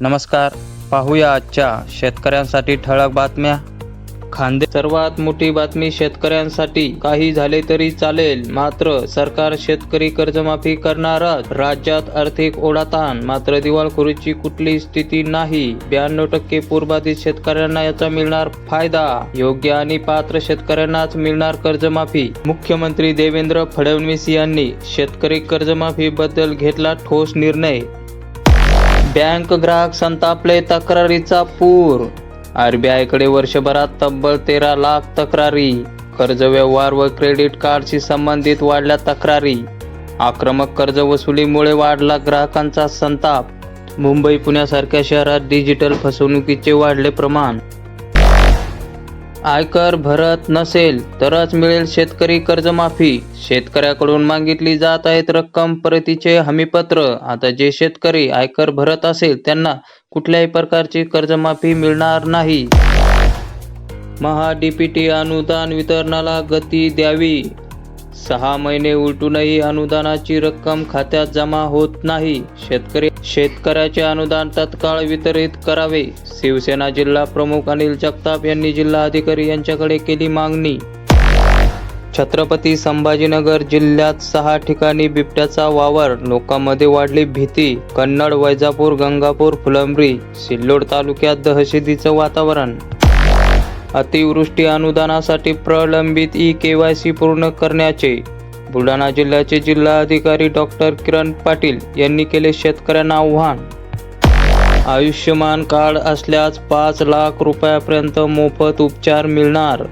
नमस्कार. पाहूया आजच्या शेतकऱ्यांसाठी ठळक बातम्या. खांदे सर्वात मोठी बातमी शेतकऱ्यांसाठी. काही झाले तरी चालेल. मात्र सरकार शेतकरी कर्जमाफी करणारच. राज्यात आर्थिक ओढाताण. मात्र दिवाळखोरीची कुठली स्थिती नाही. ब्याण्णव टक्के पूर्वाधित शेतकऱ्यांना याचा मिळणार फायदा. योग्य आणि पात्र शेतकऱ्यांनाच मिळणार कर्जमाफी. मुख्यमंत्री देवेंद्र फडणवीस यांनी शेतकरी कर्जमाफी बद्दल घेतला ठोस निर्णय. बँक ग्राहक संतापले तक्रारीचा पूर. आरबीआयकडे वर्षभरात तब्बल तेरा लाख तक्रारी. कर्ज व्यवहार व क्रेडिट कार्डशी संबंधित वाढल्या तक्रारी. आक्रमक कर्ज वसुलीमुळे वाढला ग्राहकांचा संताप. मुंबई पुण्यासारख्या शहरात डिजिटल फसवणुकीचे वाढले प्रमाण. आयकर भरत नसेल तरच मिळेल शेतकरी कर्जमाफी. शेतकऱ्याकडून मागितली जात आहेत रक्कम परतीचे हमीपत्र. आता जे शेतकरी आयकर भरत असेल त्यांना कुठल्याही प्रकारची कर्जमाफी मिळणार नाही. महा डीपीटी अनुदान वितरणाला गती द्यावी. सहा महिने उलटूनही अनुदानाची रक्कम खात्यात जमा होत नाही. शेतकरी शेतकऱ्याचे अनुदान तत्काळ वितरित करावे. शिवसेना जिल्हा प्रमुख अनिल जगताप यांनी जिल्हा अधिकारी यांच्याकडे केली मागणी. छत्रपती संभाजीनगर जिल्ह्यात सहा ठिकाणी बिबट्याचा वावर लोकांमध्ये वाढली भीती कन्नड वैजापूर गंगापूर फुलंब्री सिल्लोड तालुक्यात दहशतीचं वातावरण. अतिवृष्टी अनुदानासाठी प्रलंबित ई के वाय सी पूर्ण करण्याचे बुलढाणा जिल्ह्याचे जिल्हाधिकारी डॉक्टर किरण पाटील यांनी केले शेतकऱ्यांना आव्हान. आयुष्यमान कार्ड असल्यास पाच लाख रुपयापर्यंत मोफत उपचार मिळणार.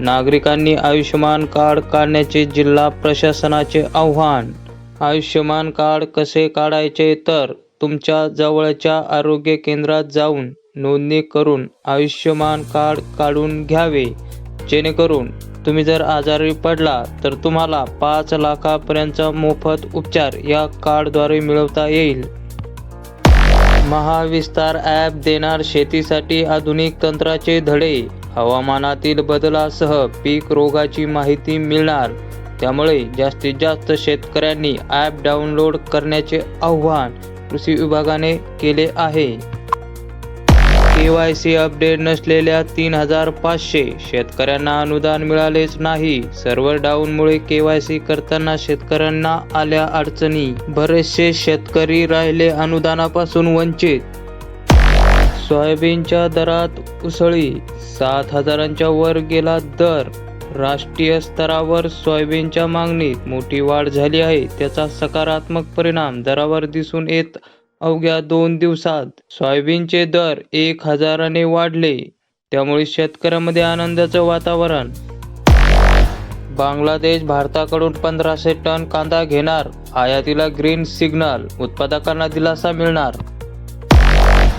नागरिकांनी आयुष्यमान कार्ड काढण्याचे जिल्हा प्रशासनाचे आव्हान. आयुष्यमान कार्ड कसे काढायचे? तर तुमच्या जवळच्या आरोग्य केंद्रात जाऊन नोंदणी करून आयुष्यमान कार्ड काढून घ्यावे. जेणेकरून तुम्ही जर आजारी पडला तर तुम्हाला पाच लाखापर्यंतचा मोफत उपचार या कार्डद्वारे मिळवता येईल. महाविस्तार ॲप देणार शेतीसाठी आधुनिक तंत्राचे धडे. हवामानातील बदलासह पीक रोगाची माहिती मिळणार. त्यामुळे जास्तीत जास्त शेतकऱ्यांनी ॲप डाउनलोड करण्याचे आव्हान कृषी विभागाने केले आहे. के वाय सी अपडेट नसलेल्या तीन हजार पाचशे शेतकऱ्यांना अनुदान मिळालेच नाही. सर्व्हर डाऊनमुळे के वाय सी करताना शेतकऱ्यांना आल्या अडचणी. बरेचसे शेतकरी राहिले अनुदानापासून वंचित. सोयाबीनच्या दरात उसळी सात हजारांच्या वर गेला दर. राष्ट्रीय स्तरावर सोयाबीनच्या मागणीत मोठी वाढ झाली आहे. त्याचा सकारात्मक परिणाम दरावर दिसून येत अवघ्या दोन दिवसात सोयाबीनचे दर एक हजाराने वाढले. त्यामुळे शेतकऱ्यांमध्ये आनंदाचं वातावरण. बांगलादेश भारताकडून पंधराशे टन कांदा घेणार. आयातीला ग्रीन सिग्नल उत्पादकांना दिलासा मिळणार.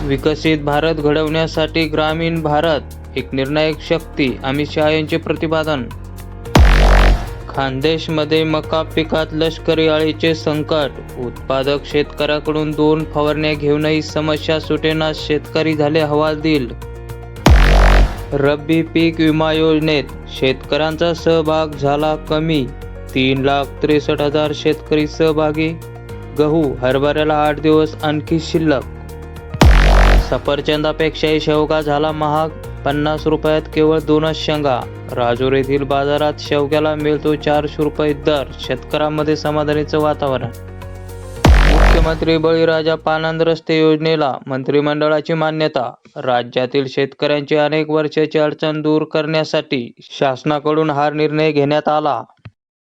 विकसित भारत घडवण्यासाठी ग्रामीण भारत एक निर्णायक शक्ती. अमित शहा यांचे प्रतिपादन खानदेशमध्ये मका पिकात लष्करी अळीचे संकट. उत्पादक शेतकऱ्याकडून दोन फवारण्या घेऊनही समस्या सुटेना शेतकरी झाले हवालदिल. रब्बी पीक विमा योजनेत शेतकऱ्यांचा सहभाग झाला कमी. तीन लाख त्रेसष्ट हजार शेतकरी सहभागी. गहू हरभऱ्याला आठ दिवस आणखी शिल्लक. सफरचंदापेक्षाही शेवगा झाला महाग. पन्नास रुपयात केवळ दोनच शेंगा. राजूर येथील बाजारात शेवग्याला मिळतो चारशे रुपये दर शेतकऱ्यांमध्ये समाधानीचं वातावरण. मुख्यमंत्री बळीराजा पानंद रस्ते योजनेला मंत्रिमंडळाची मान्यता. राज्यातील शेतकऱ्यांची अनेक वर्षाची अडचण दूर करण्यासाठी शासनाकडून हा निर्णय घेण्यात आला.